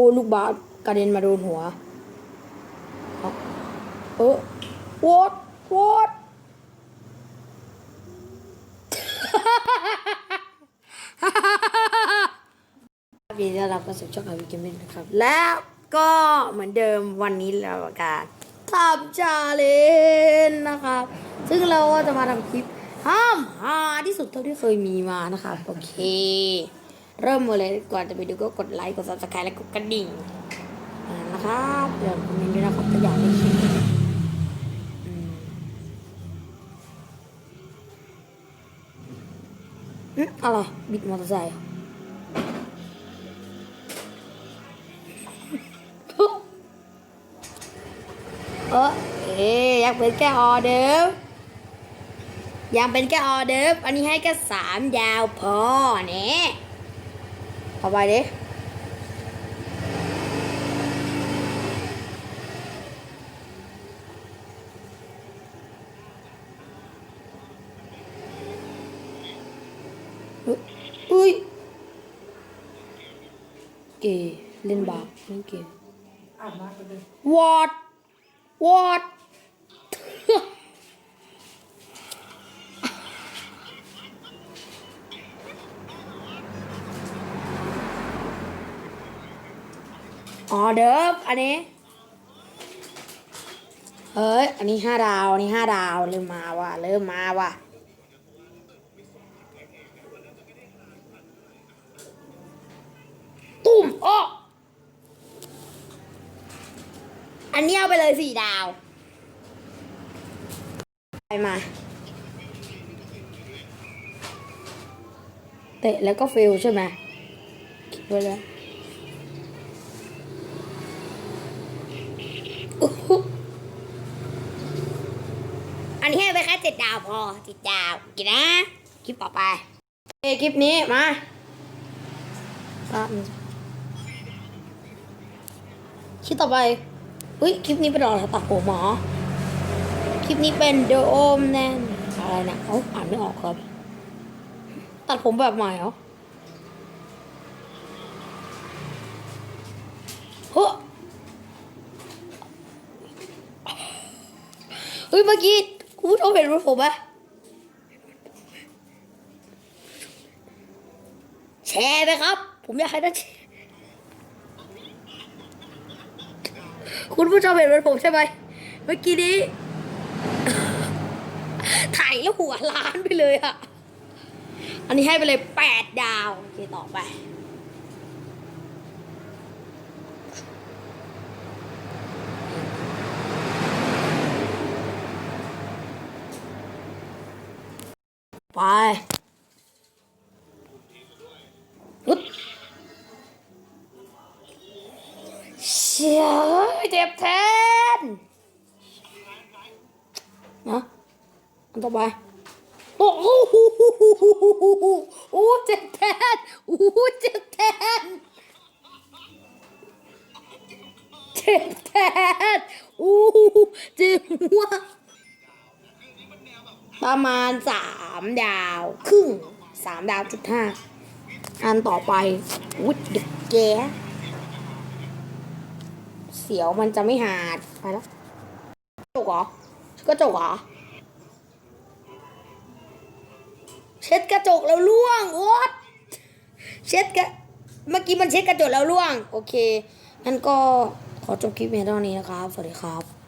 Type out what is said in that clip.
อ้ลูกบาสกระเด็นมาโดนหัวเออโวดโวดยินดีต้อนรับเข้าสู่ช่องอาวิเกมเมนนะครับ แล้วก็เหมือนเดิมวันนี้เราการทำชาเลนนะครับ ซึ่งเราก็จะมาทำคลิปห้ามหาที่สุดเท่าที่เคยมีมานะครับ โอเค เริ่มมาเลยก่อนจะไปดูก็กดไลค์กด subscribe และกดกระดิ่งอ่านะครับเดี๋ยวคอมเมนต์ด้วยนะครับถ้าอยากให้คลิปอืมอะไรบิดมอเตอร์ไซค์เออเอ๊ะยังเป็นแค่ออเดิร์ฟยังเป็นแค่ออเดิร์ฟอันนี้ให้แค่สามยาวพอเนี่ย เอาไปดิอุ๊ยอุ้ยเกย์เล่นบาปเล่นเกมอาบน้ำไปเลย What? What? ออเดิร์ฟอันนี้ เฮ้ย อันนี้ห้าดาวอันนี้ห้าดาว เริ่มมาว่ะ เริ่มมาว่ะ ตุ่มอ้ออันนี้เอาไปเลยสี่ดาว ไปมา เตะแล้วก็ฟิลใช่ไหมคิดไว้แล้วอู้หูอันนี้ให้ไปแค่เจ็ ดดาวพอเจ็ดดาวกินนะ คลิปต่อไปเอคลิปนี้มาคลิปต่อไปอุ้ยคลิปนี้เป็นอะไรตัดผมหมอ คลิปนี้เป็นเดโอมแนนอะไรนะเขาอ่านไม่ออกครับ ตัดผมแบบใหม่เหรอเฮ้ยเมื่อกี้ คุณผู้ชมเห็นรถผมไหมแชร์ไปครับ ผมอยากให้ท่านแชร์คุณผู้ชมเห็นเหมือนผมใช่ไหมเมื่อกี้นี้ ถ่ายแล้วหัวล้านไปเลยอะอันนี้ให้ไปเลยแปดดาว โอเค ต่อไป ไปอึ๊บเชี่ยเจ็บแทนนะอันต่อไป โอ้โหโอ้เจ็บแทนโอ้เจ็บแทนเจ็บแทนโอ้เจ็บหัวประมาณสามามดาวครึ่งสามดาวจุดห้าอันต่อไปวุดเด็กแกเสียวมันจะไม่หาดไปแล้วกระจกเหรอ กระจกเหรอ เช็ดกระจกแล้วล่วงโอ๊ตเช็ดกระเมื่อกี้มันเช็ดกระจกแล้วล่วง โอเคงั้นก็ขอจบคลิปเพียงเท่านี้นะครับ สวัสดีครับ